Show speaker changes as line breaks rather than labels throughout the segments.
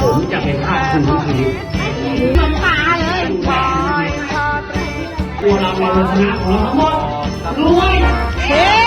ผมจะเป็นภาพคุณทุกที
เหมือนปลาเลย
ตัวเราเราชนะของเราทั้งหมดรวย
เฮ้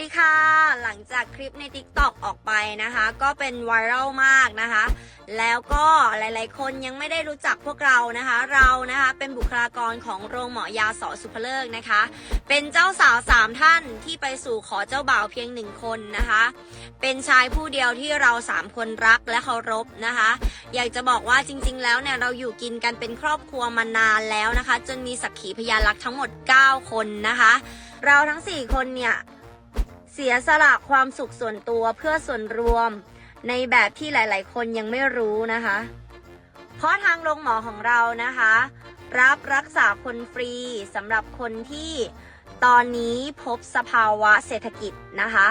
ดีค่ะ หลังจากคลิปใน TikTok ออกไปนะคะ ก็เป็นไวรัลมากนะคะ แล้วก็หลายๆ คนยังไม่ได้รู้จักพวกเรานะคะ เรานะคะเป็นบุคลากรของโรงหมอยาสอสุภเลิกนะคะ เป็นเจ้าสาวสามท่านที่ไปสู่ขอเจ้าบ่าวเพียงหนึ่งคนนะคะ เป็นชายผู้เดียวที่เราสามคนรักและเคารพนะคะ อยากจะบอกว่าจริง ๆ แล้วเนี่ยเราอยู่กินกันเป็นครอบครัวมานานแล้วนะคะ จนมีสักขีพยานรักทั้งหมด 9 คนนะคะ เราทั้ง 4 คนเนี่ย สียสละความสุขส่วนตัวเพื่อส่วนรวมในแบบที่หลาย ๆ คนยังไม่รู้นะคะ เพราะทางโรงหมอของเรานะคะ รับรักษาคนฟรีสำหรับคนที่ตอนนี้พบสภาวะเศรษฐกิจนะคะ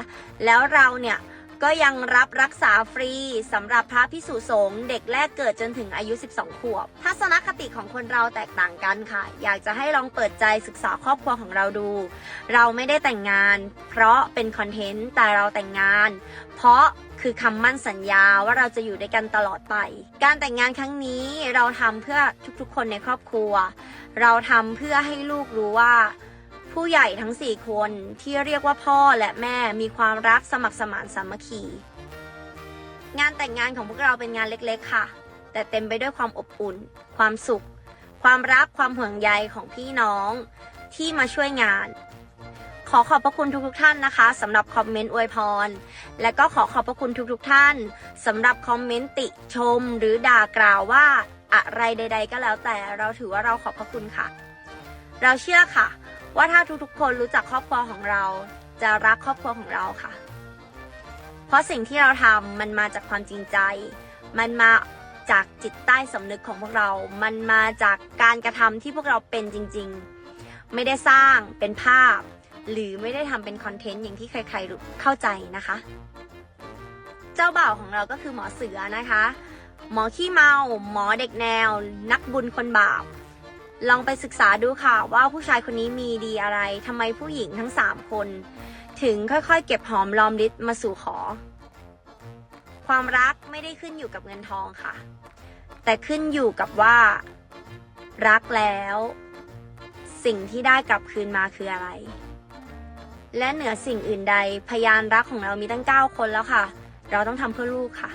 แล้วเราเนี่ย ก็ยังรับรักษาฟรีสำหรับพระพิสุสงฆ์เด็กแรกเกิดจนถึงอายุ 12 ขวบ ทัศนคติของคนเราแตกต่างกันค่ะ อยากจะให้ลองเปิดใจศึกษาครอบครัวของเราดู เราไม่ได้แต่งงาน เพราะเป็นคอนเทนต์แต่เราแต่งงาน เพราะคือคำมั่นสัญญาว่าเราจะอยู่ด้วยกันตลอดไป การแต่งงานครั้งนี้เราทำเพื่อทุกๆ คนในครอบครัว เราทำเพื่อให้ลูกรู้ว่า ผู้ใหญ่ทั้ง4คนที่เรียกว่าพ่อและแม่มีความรักสมัครสมานสามัคคี งานแต่งงานของพวกเราเป็นงานเล็กๆค่ะ แต่เต็มไปด้วยความอบอุ่น ความสุข ความรักความห่วงใยของพี่น้องที่มาช่วยงาน ขอขอบพระคุณทุกๆท่านนะคะสำหรับคอมเมนต์อวยพร และก็ขอขอบพระคุณทุกๆท่านสำหรับคอมเมนต์ติชมหรือด่ากล่าวว่าอะไรใด ๆ ก็แล้วแต่เราถือว่าเราขอบพระคุณค่ะ เราเชื่อค่ะ ว่าถ้าทุกๆคนรู้จักครอบครัวของเรา จะรักครอบครัวของเราค่ะ เพราะสิ่งที่เราทำมันมาจากความจริงใจ มันมาจากจิตใต้สำนึกของพวกเรา มันมาจากการกระทำที่พวกเราเป็นจริง ๆ ไม่ได้สร้างเป็นภาพ หรือไม่ได้ทำเป็นคอนเทนต์อย่างที่ใครๆรู้เข้าใจนะคะ เจ้าบ่าวของเราก็คือหมอเสือนะคะ หมอขี้เมา หมอเด็กแนว นักบุญคนบาป ลองไปศึกษาดูค่ะว่าผู้ชายคนนี้มีดีอะไรทำไมผู้หญิงทั้งสามคน ถึงค่อยๆ เก็บหอมรอมริบมาสู่ขอ ความรักไม่ได้ขึ้นอยู่กับเงินทองค่ะ แต่ขึ้นอยู่กับว่า รักแล้ว สิ่งที่ได้กลับคืนมาคืออะไร และเหนือสิ่งอื่นใดพยานรักของเรามีตั้ง 9 คนแล้วค่ะ เราต้องทำเพื่อลูกค่ะ